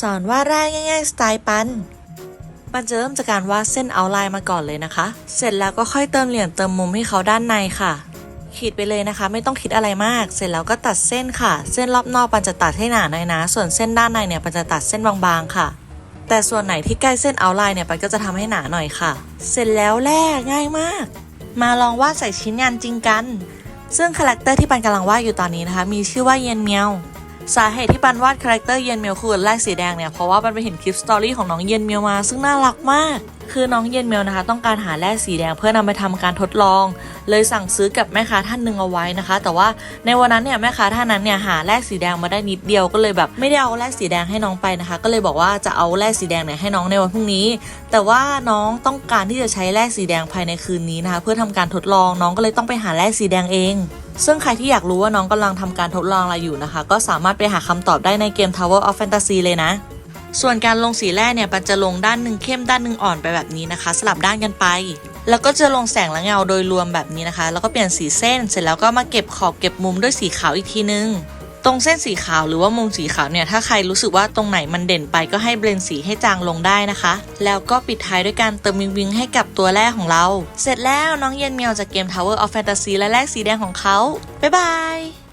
สอนวาดแรกง่ายๆสไตล์ปันปันจะเริ่มจากการวาดเส้นเอาไลน์มาก่อนเลยนะคะ เสร็จแล้วก็ค่อยเติมเหลี่ยมเติมมุมให้เขาด้านในค่ะ ขีดไปเลยนะคะ ไม่ต้องคิดอะไรมาก เสร็จแล้วก็ตัดเส้นค่ะ เส้นรอบนอกปันจะตัดให้หนาหน่อยนะ ส่วนเส้นด้านในเนี่ยปันจะตัดเส้นบางๆค่ะ แต่ส่วนไหนที่ใกล้เส้นเอาไลน์เนี่ยปันก็จะทำให้หนาหน่อยค่ะ เสร็จแล้วแลกง่ายมาก มาลองวาดใส่ชิ้นงานจริงกัน ซึ่งคาแรคเตอร์ที่ปันกำลังวาดอยู่ตอนนี้นะคะ มีชื่อว่าเย็นเมียว สาเหตุที่ปันวาดคาแรคเตอร์เย็นเมียวคือแรกสีแดงเนี่ยเพราะว่าปันไปเห็นคลิปสตอรี่ของน้องเย็นเมียวมา ซึ่งน่ารักมาก คือน้องเย็นเมียวนะคะ ต้องการหาแร่สีแดงเพื่อนำไปทำการทดลอง เลยสั่งซื้อกับแม่ค้าท่านหนึ่งเอาไว้นะคะ แต่ว่าในวันนั้นเนี่ยแม่ค้าท่านนั้นเนี่ยหาแร่สีแดงมาได้นิดเดียวก็เลยแบบไม่ได้เอาแร่สีแดงให้น้องไปนะคะ ก็เลยบอกว่าจะเอาแร่สีแดงเนี่ยให้น้องในวันพรุ่งนี้ แต่ว่าน้องต้องการที่จะใช้แร่สีแดงภายในคืนนี้นะคะ เพื่อทำการทดลองน้องก็เลยต้องไปหาแร่สีแดงเอง ซึ่งใครที่อยากรู้ว่าน้องกำลังทำการทดลองอะไรอยู่นะคะ ก็สามารถไปหาคำตอบได้ในเกม Tower of Fantasy เลยนะ ส่วนการลงสีแร่เนี่ยปันจะลงด้านหนึ่งเข้มด้านหนึ่งอ่อนไปแบบนี้นะคะ สลับด้านกันไป แล้วก็จะลงแสงและเงาโดยรวมแบบนี้นะคะ แล้วก็เปลี่ยนสีเส้น เสร็จแล้วก็มาเก็บขอบเก็บมุมด้วยสีขาวอีกทีนึง ตรงเส้นสีขาวหรือว่ามุมสีขาวเนี่ยถ้าใครรู้สึกว่าตรงไหนมันเด่นไปก็ให้เบลนสีให้จางลงได้นะคะ แล้วก็ปิดท้ายด้วยการเติมวิงวิงให้กับตัวแรกของเรา เสร็จแล้วน้องเย็นเมียวจากเกม Tower of Fantasy และแรกสีแดงของเขาบ๊ายบาย